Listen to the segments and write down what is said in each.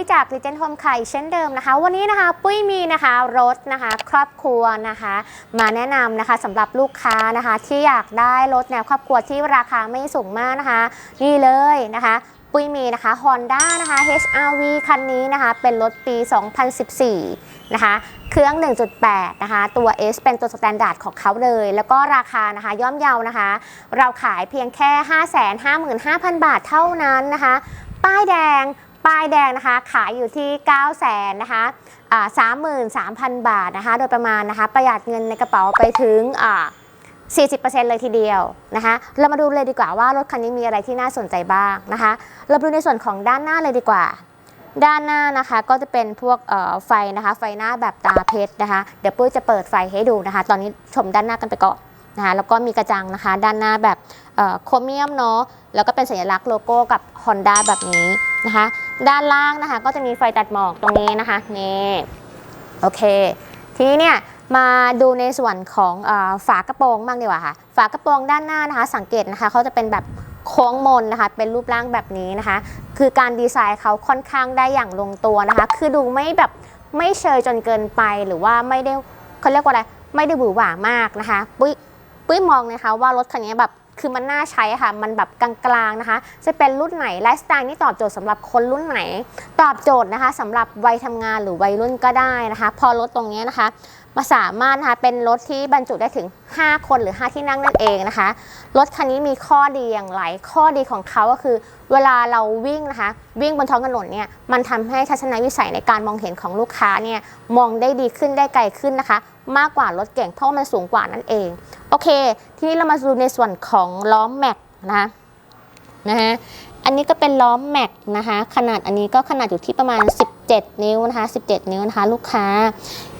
สวัสดีค่ะมาพบกับปุ้ยจาก Legend Home ไข่เช่นเดิมนะคะ วันนี้นะคะปุ้ยมีนะคะรถนะคะ ครอบครัวนะคะ มาแนะนำนะคะสำหรับลูกค้านะคะ ที่อยากได้รถแนวครอบครัวที่ราคาไม่สูงมากนะคะ นี่เลยนะคะปุ้ยมีนะคะ Honda นะคะ HRV คันนี้นะคะ เป็นรถปี 2014 นะคะ เครื่อง 1.8 นะคะ ตัว S เป็นตัวสแตนดาร์ดของเขาเลย แล้วก็ราคานะคะย่อมเยานะคะ เราขายเพียงแค่ 555,000 บาทเท่านั้นนะคะ ป้ายแดง ป้ายแดงนะคะ ขายอยู่ที่ 9 0 0 0 0นะคะอ่า33,000บาทนะคะ โดยประมาณนะคะ ประหยัดเงินในกระเป๋าไปถึงอ่า40%เลยทีเดียวนะคะ เรามาดูเลยดีกว่าว่ารถคันนี้มีอะไรที่น่าสนใจบ้างนะคะ เราดูในส่วนของด้านหน้าเลยดีกว่า ด้านหน้านะคะก็จะเป็นพวกไฟนะคะ ไฟหน้าแบบตาเพชรนะคะ เดี๋ยวปุ้ยจะเปิดไฟให้ดูนะคะ ตอนนี้ชมด้านหน้ากันไปก่อน นะคะแล้วก็มีกระจังนะคะ ด้านหน้าแบบโครเมียมเนาะแล้วก็เป็นสัญลักษณ์โลโก้กับ Honda แบบนี้นะคะ ด้านล่างนะคะก็จะมีไฟตัดหมอกตรงนี้นะคะนี่โอเค ทีนี้เนี่ยมาดูในส่วนของอฝากระโปรงบ้างดีกว่าค่ะ ฝากระโปรงด้านหน้านะคะ สังเกตนะคะเขาจะเป็นแบบโค้งมนนะคะ เป็นรูปร่างแบบนี้นะคะ คือการดีไซน์เขาค่อนข้างได้อย่างลงตัวนะคะ คือดูไม่แบบไม่เชยจนเกินไปหรือว่าไม่ได้เขาเรียกว่าอะไร ไม่ได้หวือหวามากนะคะปุ้ย ปุ้ยมองนะคะว่ารถคันนี้แบบคือมันน่าใช้ค่ะ มันแบบกลางๆนะคะ จะเป็นรุ่นไหนไลฟ์สไตล์นี่ตอบโจทย์สำหรับคนรุ่นไหน ตอบโจทย์นะคะสำหรับวัยทำงานหรือวัยรุ่นก็ได้นะคะ พอรถตรงนี้นะคะมาสามารถนะคะเป็นรถที่บรรจุได้ถึง 5 คนหรือ 5 ที่นั่งนั่นเองนะคะ รถคันนี้มีข้อดีอย่างไร ข้อดีของเขาก็คือ เวลาเราวิ่งนะคะ วิ่งบนท้องถนนเนี่ย มันทำให้ทัศนวิสัยในการมองเห็นของลูกค้าเนี่ย มองได้ดีขึ้นได้ไกลขึ้นนะคะ มากกว่ารถเก่งเพราะมันสูงกว่านั่นเอง โอเค ทีนี้เรามาดูในส่วนของล้อมแม็กนะคะนะฮะอันนี้ก็เป็นล้อมแม็กนะคะ ขนาดอันนี้ก็ขนาดอยู่ที่ประมาณ 17 นิ้วนะคะ 17 นิ้วนะคะ ลูกค้า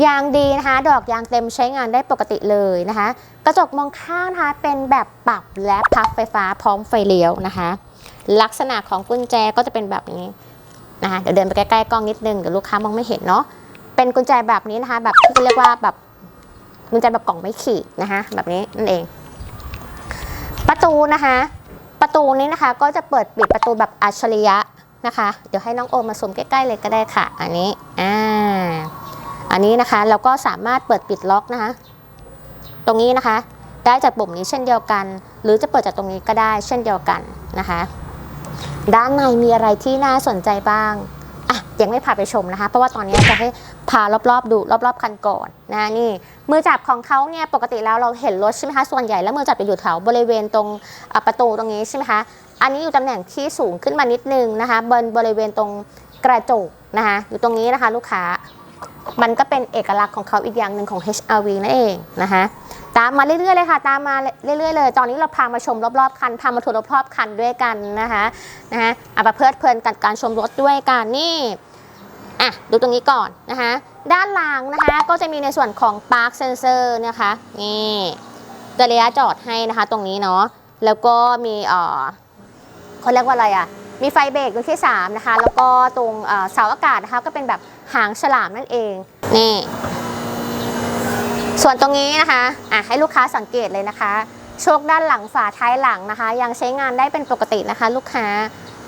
ยางดีนะคะ ดอกยางเต็มใช้งานได้ปกติเลยนะคะ กระจกมองข้างนะคะเป็นแบบปรับและพับไฟฟ้าพร้อมไฟเลี้ยวนะคะ ลักษณะของกุญแจก็จะเป็นแบบนี้นะคะเดี๋ยวเดินไปใกล้ๆกล้องนิดนึงเดี๋ยวลูกค้ามองไม่เห็นเนาะเป็นกุญแจแบบนี้นะคะ แบบที่เรียกว่าแบบ กุญแจแบบกล่องไม่ขีดนะคะแบบนี้นั่นเอง ประตูนะคะ ประตูนี้นะคะก็จะเปิดปิดประตูแบบอัจฉริยะนะคะ เดี๋ยวให้น้องโอมมาซูมใกล้ๆเลยก็ได้ค่ะ อันนี้อ่าอันนี้นะคะเราก็สามารถเปิดปิดล็อกนะคะ ตรงนี้นะคะได้จากปุ่มนี้เช่นเดียวกัน หรือจะเปิดจากตรงนี้ก็ได้เช่นเดียวกันนะคะ ด้านในมีอะไรที่น่าสนใจบ้างอะยังไม่พาไปชมนะคะ เพราะว่าตอนนี้จะให้ พารอบๆดูรอบๆคันก่อนนะนี่มือจับของเขาเนี่ยปกติแล้วเราเห็นรถใช่ไหมคะส่วนใหญ่แล้วมือจับจะอยู่แถวบริเวณตรงประตูตรงนี้ใช่ไหมคะอันนี้อยู่ตำแหน่งที่สูงขึ้นมานิดนึงนะคะบนบริเวณตรงกระจกนะคะอยู่ตรงนี้นะคะลูกค้ามันก็เป็นเอกลักษณ์ของเขาอีกอย่างหนึ่งของ HRV นั่นเองนะคะตามมาเรื่อยๆเลยค่ะ ตามมาเรื่อยๆเลย ตอนนี้เราพามาชมรอบๆคัน พามาทัวร์รอบๆคันด้วยกันนะคะ นะคะเอามาเพลิดเพลินกับการชมรถด้วยกันนี่ อะดูตรงนี้ก่อนนะคะ ด้านหลังนะคะก็จะมีในส่วนของ Park Sensor นะคะนี่ตัวระยะจอดให้นะคะตรงนี้เนาะแล้วก็มีเอ่อเขาเรียกว่าอะไรอะมีไฟเบรกดวงที่ 3 นะคะ แล้วก็ตรงเสาอากาศนะคะก็เป็นแบบหางฉลามนั่นเองนี่ส่วนตรงนี้นะคะอะให้ลูกค้าสังเกตเลยนะคะ โชคด้านหลังฝาท้ายหลังนะคะ ยังใช้งานได้เป็นปกตินะคะ ลูกค้า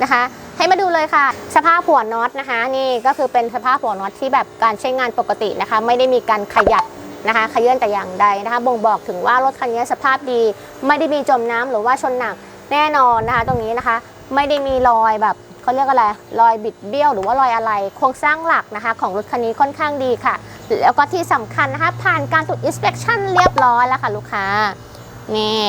นะคะ ให้มาดูเลยค่ะ สภาพหัวน็อตนะคะ นี่ก็คือเป็นสภาพหัวน็อตที่แบบการใช้งานปกตินะคะ ไม่ได้มีการขยับนะคะขยื่นแต่อย่างใดนะคะ บ่งบอกถึงว่ารถคันนี้สภาพดี ไม่ได้มีจมน้ำหรือว่าชนหนักแน่นอนนะคะ ตรงนี้นะคะ ไม่ได้มีรอยแบบเขาเรียกอะไรรอยบิดเบี้ยวหรือว่ารอยอะไรโครงสร้างหลักนะคะ ของรถคันนี้ค่อนข้างดีค่ะ แล้วก็ที่สำคัญนะคะ ผ่านการตรวจ inspection เรียบร้อยแล้วค่ะลูกค้านี่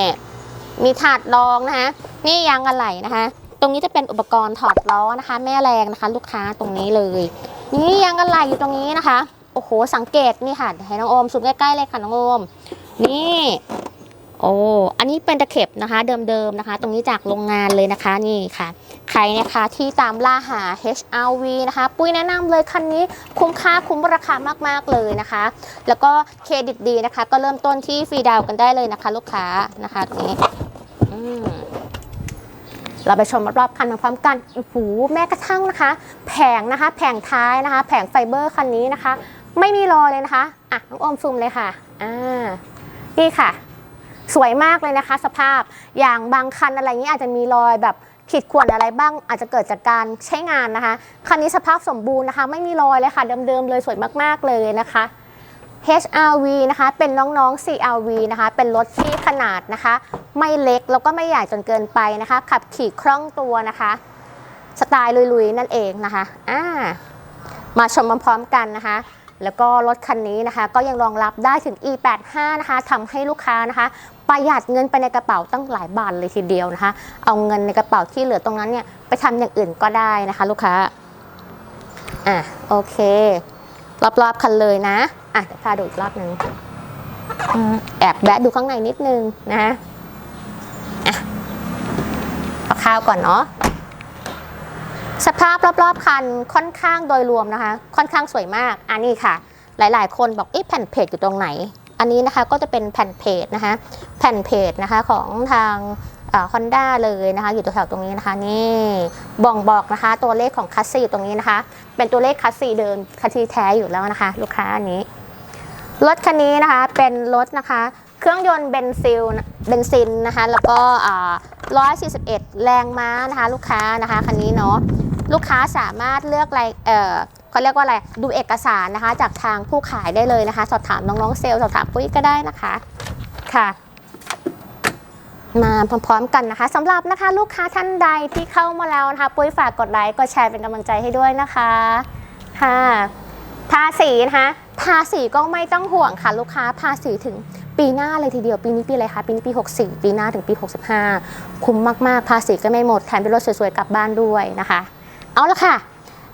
มีถาดรองนะคะนี่ยางอะไหล่นะคะ ตรงนี้จะเป็นอุปกรณ์ถอดล้อนะคะ แม่แรงนะคะ ลูกค้าตรงนี้เลย นี่ยางอะไหลอยู่ตรงนี้นะคะ โอ้โห สังเกตนี่ค่ะให้น้องโอมซูมใกล้ๆเลยค่ะน้องโอม นี่ โอ้ อันนี้เป็นตะเข็บนะคะ เดิมๆนะคะ ตรงนี้จากโรงงานเลยนะคะนี่ค่ะ ใครนะคะที่ตามล่าหา HRV นะคะ ปุ้ยแนะนำเลยคันนี้คุ้มค่าคุ้มราคามากๆเลยนะคะ แล้วก็เครดิตดีนะคะ ก็เริ่มต้นที่ฟรีดาวน์กันได้เลยนะคะ ลูกค้านะคะตรงนี้ อืม เราไปชมรอบๆคันพร้อมกันโอ้โหแม้กระทั่งนะคะ แผงนะคะ แผงท้ายนะคะ แผงไฟเบอร์คันนี้นะคะ ไม่มีรอยเลยนะคะอะน้องอมซูมเลยค่ะอ่านี่ค่ะ สวยมากเลยนะคะ สภาพอย่างบางคันอะไรเงี้อาจจะมีรอยแบบขีดข่วนอะไรบ้างอาจจะเกิดจากการใช้งานนะคะ คันนี้สภาพสมบูรณ์นะคะ ไม่มีรอยเลยค่ะเดิมๆเลยสวยมากๆเลยนะคะ HRV นะคะเป็นน้องๆ CRV นะคะเป็นรถที่ขนาดนะคะ ไม่เล็กแล้วก็ไม่ใหญ่จนเกินไปนะคะ ขับขี่คล่องตัวนะคะ สไตล์ลุยๆ นั่นเองนะคะอ่ามาชมพร้อมๆกันนะคะ แล้วก็รถคันนี้นะคะ ก็ยังรองรับได้ถึง E85 นะคะทำให้ลูกค้านะคะ ประหยัดเงินไปในกระเป๋าตั้งหลายบาทเลยทีเดียวนะคะ เอาเงินในกระเป๋าที่เหลือตรงนั้นเนี่ยไปทำอย่างอื่นก็ได้นะคะ ลูกค้าอะโอเค รอบๆคันเลยนะอะเดี๋ยวพาดูอีกรอบหนึ่งแอบแวะดูข้างในนิดนึงนะอะเอาข้าวก่อนเนาะสภาพรอบๆคันค่อนข้างโดยรวมนะคะ ค่อนข้างสวยมาก อันนี้ค่ะ หลายๆ คนบอกเอ๊ะแผ่นเพจอยู่ตรงไหน อันนี้นะคะก็จะเป็นแผ่นเพจนะคะแผ่นเพจนะคะของทางฮอนด้าเลยนะคะอยู่ตัวแถวตรงนี้นะคะนี่บ่งบอกนะคะ ตัวเลขของคัสซีอยู่ตรงนี้นะคะ เป็นตัวเลขคัสซีเดิมคัสซีแท้อยู่แล้วนะคะ ลูกค้าอันนี้ รถคันนี้นะคะเป็นรถนะคะ เครื่องยนต์เบนซิลเบนซินนะคะ แล้วก็อ่า141แรงม้านะคะ ลูกค้านะคะคันนี้เนาะลูกค้าสามารถเลือกอะไรเออ เขาเรียกว่าอะไรดูเอกสารนะคะ จากทางผู้ขายได้เลยนะคะ สอบถามน้องๆเซลล์สอบถามปุ้ยก็ได้นะคะค่ะมาพร้อมๆกันนะคะสำหรับนะคะลูกค้าท่านใดที่เข้ามาแล้วนะคะ ปุ้ยฝากกดไลค์กดแชร์เป็นกำลังใจให้ด้วยนะคะค่ะภาษีนะคะภาษีก็ไม่ต้องห่วงค่ะลูกค้าภาษีถึงปีหน้าเลยทีเดียวปีนี้ปีอะไรคะปีนี้ปี 64 ปีหน้าถึงปี 65 คุ้มมากๆ ภาษีก็ไม่หมดแถมเป็นรถสวยๆกลับบ้านด้วยนะคะ เอาละค่ะ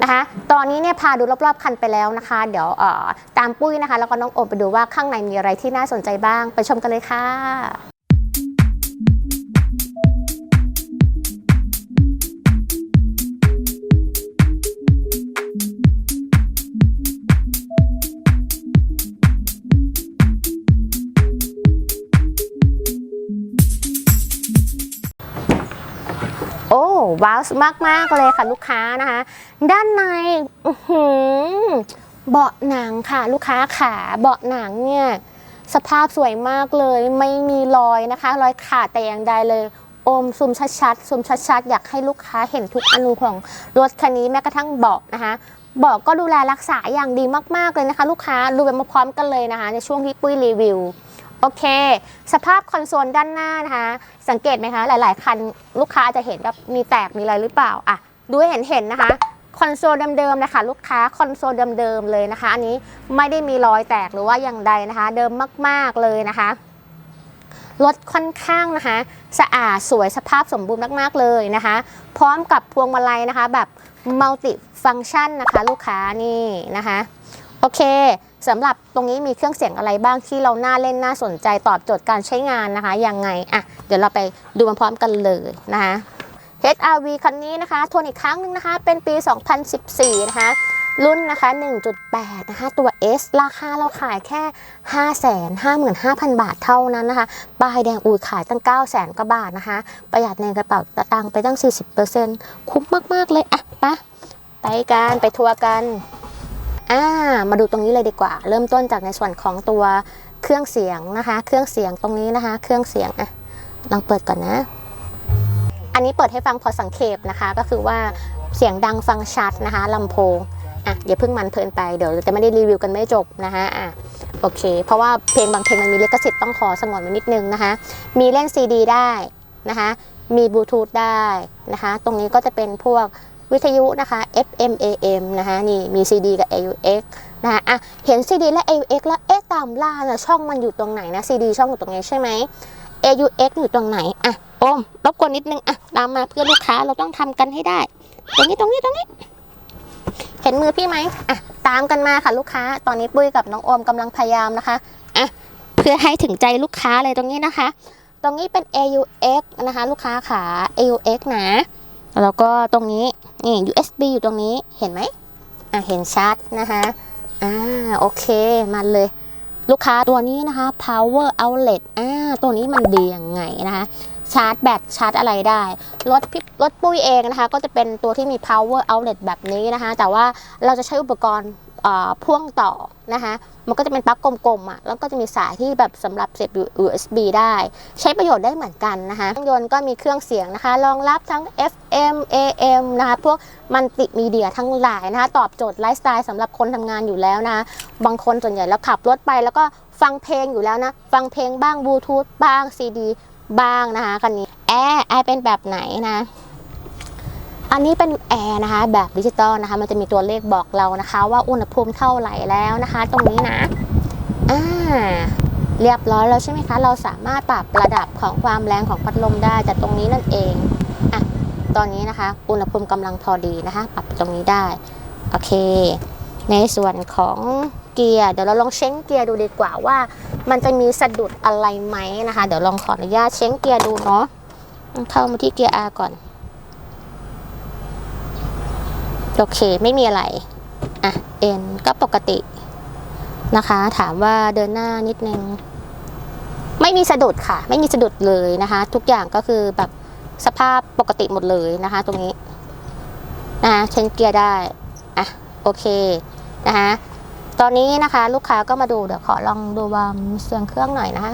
นะคะ ตอนนี้เนี่ยพาดูรอบๆคันไปแล้วนะคะ เดี๋ยวตามปุ้ยนะคะ แล้วก็น้องโอมไปดูว่าข้างในมีอะไรที่น่าสนใจบ้าง ไปชมกันเลยค่ะ ว้าวมากมากๆเลยค่ะลูกค้านะคะ ด้านในหือเบาะหนังค่ะลูกค้าขาเบาะหนังเนี่ยสภาพสวยมากเลยไม่มีรอยนะคะ รอยขาดแต่อย่างใดเลยอมซูมชัดๆซูมชัดๆ อยากให้ลูกค้าเห็นทุกอนูของรถคันนี้แม้กระทั่งเบาะนะคะเบาะก็ดูแลรักษาอย่างดีมากๆเลยนะคะ ลูกค้าดูไปมาพร้อมกันเลยนะคะ ในช่วงที่ปุ้ยรีวิว โอเค สภาพคอนโซลด้านหน้านะคะ สังเกตไหมคะ หลาย ๆ คันลูกค้าจะเห็นแบบมีแตกมีอะไรหรือเปล่าอะดูเห็นเห็นนะคะคอนโซลเดิมๆนะคะลูกค้าคอนโซลเดิมๆเลยนะคะ อันนี้ไม่ได้มีรอยแตกหรือว่าอย่างใดนะคะ เดิมมากๆเลยนะคะรถค่อนข้างนะคะ สะอาดสวยสภาพสมบูรณ์มากๆเลยนะคะ พร้อมกับพวงมาลัยนะคะ แบบมัลติฟัง c t ชันนะคะ ลูกค้านี่นะคะ โอเค สำหรับตรงนี้มีเครื่องเสียงอะไรบ้างที่เราน่าเล่นน่าสนใจตอบโจทย์การใช้งานนะคะยังไงอะเดี๋ยวเราไปดูพร้อมๆกันเลยนะคะ HRV คันนี้นะคะทวนอีกครั้งหนึงนะคะ เป็นปี 2014 นะคะรุ่นนะคะ 1.8 นะคะ ตัว S ราคาเราขายแค่ 555,000 บาทเท่านั้นนะคะ ป้ายแดงอูดขายตั้ง 900,000 กว่าบาทนะคะ ประหยัดในกระเป๋าตังค์ไปตั้ง 40%คุ้มมาก ๆ เลย อะปะไปกัน ไปทัวร์กัน อ่ามาดูตรงนี้เลยดีกว่า เริ่มต้นจากในส่วนของตัวเครื่องเสียงนะคะ เครื่องเสียงตรงนี้นะคะ เครื่องเสียงอะลองเปิดก่อนนะ อันนี้เปิดให้ฟังพอสังเขปนะคะ ก็คือว่าเสียงดังฟังชัดนะคะลำโพงอะอย่าเพิ่งมันเพลินไปเดี๋ยวจะไม่ได้รีวิวกันไม่จบนะคะอะโอเค เพราะว่าเพลงบางเพลงมันมีลิขสิทธิ์ต้องขอสงวนไว้นิดนึงนะคะ มีเล่นซีดีได้นะคะ มีบลูทูธได้นะคะ ตรงนี้ก็จะเป็นพวก วิทยุนะคะ FM AM นะคะนี่มี CD กับ AUX นะคะอะเห็น CD และ AUX แล้วเอ๊ะตามล่านะช่องมันอยู่ตรงไหนนะ CD ช่องอยู่ตรงนี้ใช่ไหม AUX อยู่ตรงไหนอะโอมรบกวนนิดนึงอะตามมาเพื่อลูกค้าเราต้องทำกันให้ได้ ตรงนี้ตรงนี้ตรงนี้ เห็นมือพี่ไหมอะตามกันมาค่ะลูกค้า ตอนนี้ปุ้ยกับน้องโอมกำลังพยายามนะคะอะเพื่อให้ถึงใจลูกค้าเลยตรงนี้นะคะ ตรงนี้เป็น AUX นะคะ ลูกค้าขา AUX นะ แล้วก็ตรงนี้นี่ USB อยู่ตรงนี้เห็นไหมอะเห็นชัดนะคะอ่าโอเคมาเลยลูกค้าตัวนี้นะคะ power outlet อ่าตัวนี้มันดียังไงนะคะชาร์จแบตชาร์จอะไรได้รถพิรถปุ้ยเองนะคะ ก็จะเป็นตัวที่มี power outlet แบบนี้นะคะ แต่ว่าเราจะใช้อุปกรณ์ พ่วงต่อนะคะมันก็จะเป็นปลั๊กกลมๆอะแล้วก็จะมีสายที่แบบสำหรับเสียบ USB ได้ ใช้ประโยชน์ได้เหมือนกันนะคะเครื่องยนต์ก็มีเครื่องเสียงนะคะรองรับทั้ง FM AM นะคะพวกมันติมีเดียทั้งหลายนะคะตอบโจทย์ไลฟ์สไตล์สำหรับคนทำงานอยู่แล้วนะะบางคนส่วนใหญ่แล้วขับรถไปแล้วก็ฟังเพลงอยู่แล้วนะ ฟังเพลงบ้างบลูทูธบ้างซีดีบ้างนะคะคันนี้แอร์แอร์เป็นแบบไหนนะ อันนี้เป็นแอร์นะคะแบบดิจิตอลนะคะ มันจะมีตัวเลขบอกเรานะคะ ว่าอุณหภูมิเท่าไหร่แล้วนะคะ ตรงนี้นะอ่าเรียบร้อยแล้วใช่ไหมคะ เราสามารถปรับระดับของความแรงของพัดลมได้จากตรงนี้นั่นเองอะตอนนี้นะคะ อุณหภูมิกำลังพอดีนะคะ ปรับตรงนี้ได้ โอเค ในส่วนของเกียร์เดี๋ยวเราลองเช็คเกียร์ดูดีกว่าว่า มันจะมีสะดุดอะไรไหมนะคะ เดี๋ยวลองขออนุญาตเช็คเกียร์ดูเนาะเข้ามาที่เกียร์ R ก่อน โอเคไม่มีอะไร อะ เอ็นก็ปกตินะคะ ถามว่าเดินหน้านิดนึง ไม่มีสะดุดค่ะ ไม่มีสะดุดเลยนะคะ ทุกอย่างก็คือแบบสภาพปกติหมดเลยนะคะ ตรงนี้นะคะเชนเกียร์ได้อะโอเคนะคะตอนนี้นะคะ ลูกค้าก็มาดูเดี๋ยวขอลองดูวามเสียงเครื่องหน่อยนะคะ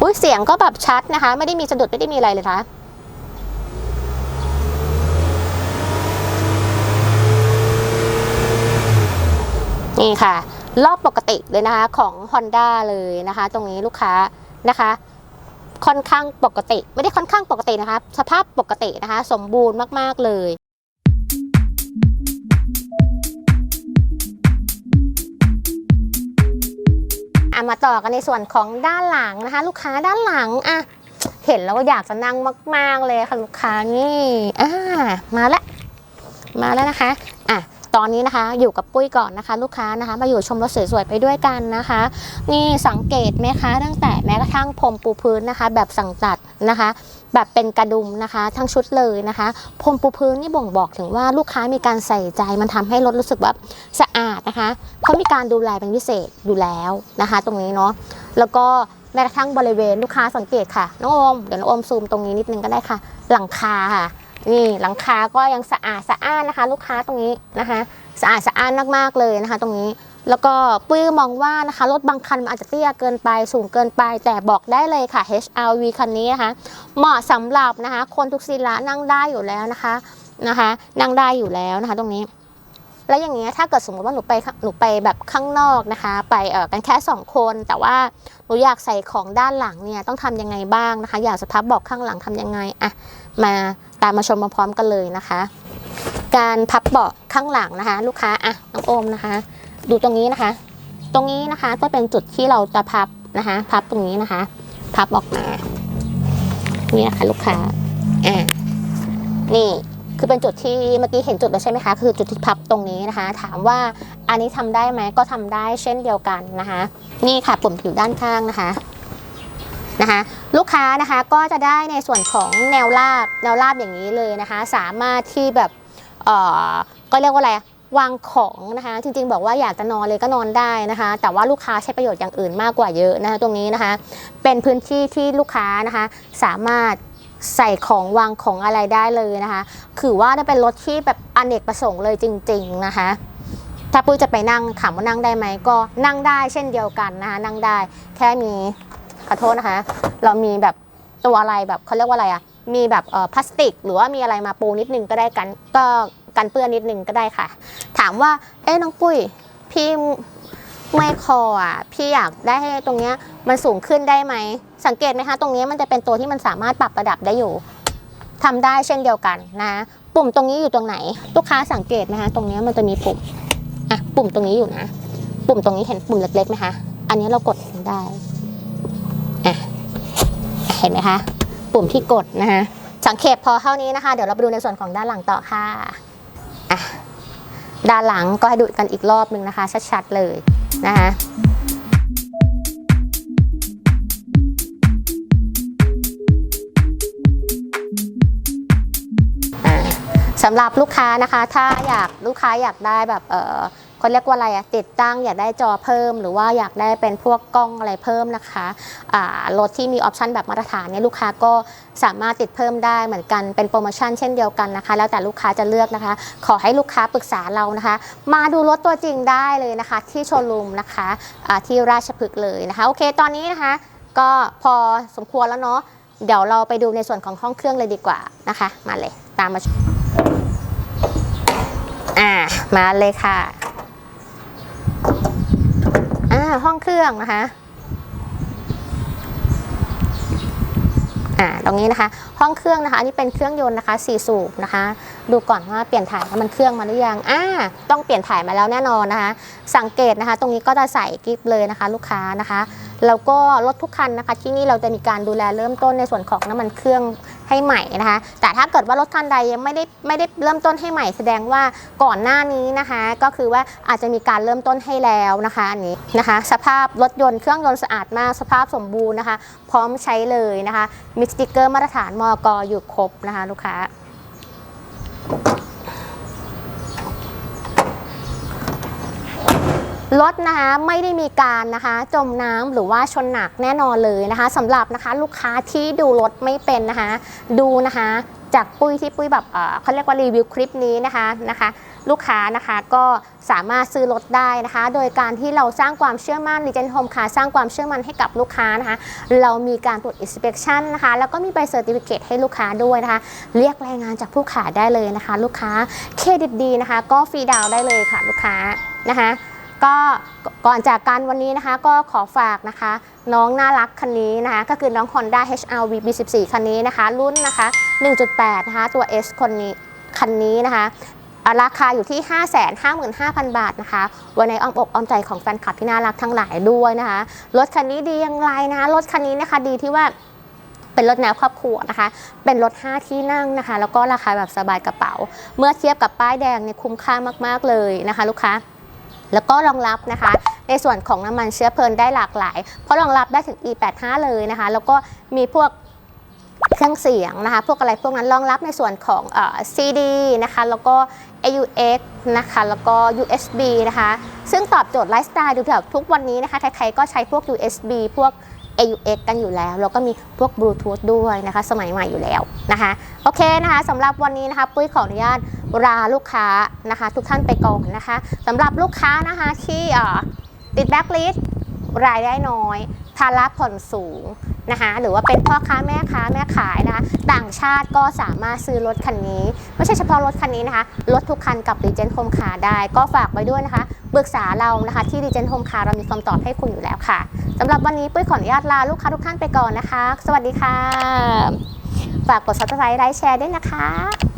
อุ้ยเสียงก็แบบชัดนะคะ ไม่ได้มีสะดุดไม่ได้มีอะไรเลยนะคะ นี่ค่ะ รอบปกติเลยนะคะของ Honda เลยนะคะ ตรงนี้ลูกค้านะคะ ค่อนข้างปกติ ไม่ได้ค่อนข้างปกตินะคะ สภาพปกตินะคะ สมบูรณ์มากๆเลยอะมาต่อกันในส่วนของด้านหลังนะคะ ลูกค้าด้านหลังอะเห็นแล้วก็อยากจะนั่งมาก ๆเลยค่ะลูกค้านี่อ่ามาแล้วมาแล้วนะคะ ตอนนี้นะคะ อยู่กับปุ้ยก่อนนะคะ ลูกค้านะคะ มาอยู่ชมรถสวยๆไปด้วยกันนะคะ นี่สังเกตไหมคะ ตั้งแต่แม้กระทั่งพรมปูพื้นนะคะ แบบสั่งตัดนะคะแบบเป็นกระดุมนะคะ ทั้งชุดเลยนะคะพรมปูพื้นนี่บ่งบอกถึงว่าลูกค้ามีการใส่ใจมันทำให้รถรู้สึกแบบสะอาดนะคะเขามีการดูแลเป็นพิเศษอยู่แล้วนะคะ ตรงนี้เนาะแล้วก็แม้กระทั่งบริเวณลูกค้าสังเกตค่ะน้องโอมเดี๋ยวน้องโอมซูมตรงนี้นิดนึงก็ได้ค่ะ หลังคาค่ะ นี่หลังคาก็ยังสะอาดสะอ้านนะคะ ลูกค้าตรงนี้นะคะ สะอาดสะอ้านมากๆเลยนะคะ ตรงนี้แล้วก็ปื้อมองว่านะคะรถบางคันมันอาจจะเตี้ยเกินไปสูงเกินไป แต่บอกได้เลยค่ะ HRV คันนี้นะคะ เหมาะสำหรับนะคะ คนทุกศิละนั่งได้อยู่แล้วนะคะนะคะ นั่งได้อยู่แล้วนะคะ ตรงนี้ แล้วอย่างเงี้ยถ้าเกิดสมมติว่าหนูไปหนูไปแบบข้างนอกนะคะ ไปเออกันแค่สองคน แต่ว่าหนูอยากใส่ของด้านหลังเนี่ยต้องทำยังไงบ้างนะคะ อยากสพับเบอกข้างหลังทำยังไงอะมาตามมาชมพร้อมกันเลยนะคะ การพับเบาะข้างหลังนะคะ ลูกค้าอะน้องโอมนะคะ ดูตรงนี้นะคะ ตรงนี้นะคะก็เป็นจุดที่เราจะพับนะคะ พับตรงนี้นะคะ พับออกมานี่นะคะลูกค้าอ่านี่ คือเป็นจุดที่เมื่อกี้เห็นจุดแล้วใช่ไหมคะคือจุดที่พับตรงนี้นะคะ ถามว่าอันนี้ทำได้ไหมก็ทำได้เช่นเดียวกันนะคะ นี่ค่ะปุ่มอยู่ด้านข้างนะคะนะคะ ลูกค้านะคะก็จะได้ในส่วนของแนวราบแนวราบอย่างนี้เลยนะคะ สามารถที่แบบเอ่อก็เรียกว่าอะไรวางของนะคะ จริงๆ บอกว่าอยากจะนอนเลยก็นอนได้นะคะ แต่ว่าลูกค้าใช้ประโยชน์อย่างอื่นมากกว่าเยอะนะคะตรงนี้นะคะ เป็นพื้นที่ที่ลูกค้านะคะ สามารถ ใส่ของวางของอะไรได้เลยนะคะคือว่าได้เป็นรถที่แบบอเนกประสงค์เลยจริง ๆ นะคะถ้าปุ้ยจะไปนั่งถามว่านั่งได้ไหมก็นั่งได้เช่นเดียวกันนะคะนั่งได้แค่มีขอโทษนะคะ เรามีแบบตัวอะไรแบบเขาเรียกว่าอะไรอะมีแบบพลาสติก หรือว่ามีอะไรมาปูนิดนึงก็ได้กันก็กันเปื้อนนิดนึงก็ได้ค่ะ ถามว่าเอ๊ะน้องปุ้ยพี่ เมื่อยคออะพี่อยากได้ให้ตรงเนี้ยมันสูงขึ้นได้ไหม สังเกตไหมคะ ตรงนี้มันจะเป็นตัวที่มันสามารถปรับระดับได้อยู่ทำได้เช่นเดียวกันนะ ปุ่มตรงนี้อยู่ตรงไหน ลูกค้าสังเกตไหมคะ ตรงนี้มันจะมีปุ่มอะปุ่มตรงนี้อยู่นะ ปุ่มตรงนี้เห็นปุ่มเล็กๆไหมคะ อันนี้เรากดได้อะเห็นไหมคะ ปุ่มที่กดนะคะสังเกตพอเท่านี้นะคะ เดี๋ยวเราไปดูในส่วนของด้านหลังต่อค่ะอะด้านหลังก็ให้ดูกันอีกรอบหนึ่งนะคะ ชัดๆเลย นะคะสำหรับลูกค้านะคะ ถ้าอยากลูกค้าอยากได้แบบเอ่อ เขาเรียกว่าอะไรอะติดตั้งอยากได้จอเพิ่ม หรือว่าอยากได้เป็นพวกกล้องอะไรเพิ่มนะคะรถที่มีออปชันแบบมาตรฐานเนี่ยลูกค้าก็สามารถติดเพิ่มได้เหมือนกันเป็นโปรโมชั่นเช่นเดียวกันนะคะ แล้วแต่ลูกค้าจะเลือกนะคะ ขอให้ลูกค้าปรึกษาเรานะคะ มาดูรถตัวจริงได้เลยนะคะ ที่โชว์รูมนะคะที่ราชพฤกษ์เลยนะคะโอเคตอนนี้นะคะ ก็พอสมควรแล้วเนาะเดี๋ยวเราไปดูในส่วนของห้องเครื่องเลยดีกว่านะคะ มาเลยตามมาชมอ่ามาเลยค่ะ ห้องเครื่องนะคะอ่าตรงนี้นะคะ ห้องเครื่องนะคะอันนี้เป็นเครื่องยนต์นะคะ4สูบนะคะ ดูก่อนว่าเปลี่ยนถ่ายน้ำมันเครื่องมาหรือยังอ่าต้องเปลี่ยนถ่ายมาแล้วแน่นอนนะคะ สังเกตนะคะ ตรงนี้ก็จะใส่กิฟเลยนะคะ ลูกค้านะคะแล้วก็รถทุกคันนะคะ ที่นี่เราจะมีการดูแลเริ่มต้นในส่วนของน้ำมันเครื่อง ให้ใหม่นะคะ แต่ถ้าเกิดว่ารถคันใดยังไม่ได้ไม่ได้เริ่มต้นให้ใหม่ แสดงว่าก่อนหน้านี้นะคะ ก็คือว่าอาจจะมีการเริ่มต้นให้แล้วนะคะอันนี้นะคะ สภาพรถยนต์เครื่องยนต์สะอาดมากสภาพสมบูรณ์นะคะ พร้อมใช้เลยนะคะมีสติกเกอร์มาตรฐานมอกอยู่ครบนะคะลูกค้า รถนะคะไม่ได้มีการนะคะจมน้ำหรือว่าชนหนักแน่นอนเลยนะคะสำหรับนะคะลูกค้าที่ดูรถไม่เป็นนะคะ ดูนะคะจากปุ้ยที่ปุ้ยแบบเขาเรียกว่ารีวิวคลิปนี้นะคะนะคะ ลูกค้านะคะก็สามารถซื้อรถได้นะคะ โดยการที่เราสร้างความเชื่อมั่น r e g e n Home Car สร้างความเชื่อมั่นให้กับลูกค้านะคะ เรามีการตรวจ inspection นะคะ แล้วก็มีใบเซอร์ติฟิเคให้ลูกค้าด้วยนะคะ เรียกรายงานจากผู้ขายได้เลยนะคะ ลูกค้าเครดิตดีนะคะ ก็ฟรีดาวน์ได้เลยค่ะลูกค้านะคะ ก็ก่อนจากกันวันนี้นะคะก็ขอฝากนะคะ น้องน่ารักคันนี้นะคะ ก็คือน้อง Honda HR-V B14 คันนี้นะคะ รุ่นนะคะ 1.8 นะคะ ตัว S คนนี้คันนี้นะคะราคาอยู่ที่ 555,000 บาทนะคะไวันในอ้อมอกอ้อมใจของแฟนคลับที่น่ารักทั้งหลายด้วยนะคะ รถคันนี้ดีอย่างไรนะคะ รถคันนี้นะคะดีที่ว่าเป็นรถแนวครอบครัวนะคะ เป็นรถ 5 ที่นั่งนะคะ แล้วก็ราคาแบบสบายกระเป๋า เมื่อเทียบกับป้ายแดงเนี่ยคุ้มค่ามากๆเลยนะคะ ลูกค้า แล้วก็รองรับนะคะ ในส่วนของน้ำมันเชื้อเพลิงได้หลากหลาย เพราะรองรับได้ถึง E85 เลยนะคะ แล้วก็มีพวกเครื่องเสียงนะคะ พวกอะไรพวกนั้นรองรับในส่วนของเอ่อ CD นะคะ แล้วก็ AUX นะคะ แล้วก็ USB นะคะ ซึ่งตอบโจทย์ไลฟ์สไตล์ดูแบบทุกวันนี้นะคะ ใครๆก็ใช้พวก USB พวก AUX กันอยู่แล้ว แล้วก็มีพวกบลูทูธด้วยนะคะ สมัยใหม่อยู่แล้วนะคะ โอเคนะคะสำหรับวันนี้นะคะ ปุ้ยขออนุญาต ลาลูกค้านะคะ ทุกท่านไปก่อนนะคะสำหรับลูกค้านะคะที่ติดแบ็คลิสรายได้น้อยภาระผ่อนสูงนะคะหรือว่าเป็นพ่อค้าแม่ค้าแม่ขายนะคะต่างชาติก็สามารถซื้อรถคันนี้ ไม่ใช่เฉพาะรถคันนี้นะคะ รถทุกคันกับ r e g e n t Home Car ได้ ก็ฝากไว้ด้วยนะคะปรึกษาเรานะคะที่ r e g e n t Home Car เรามีคำตอบให้คุณอยู่แล้วค่ะสำหรับวันนี้ปุ้ยขออนุญาตลาลูกค้าทุกท่านไปก่อนนะคะ สวัสดีค่ะ ฝากกด subscribe ไลค์แชร์ด้วยนะคะ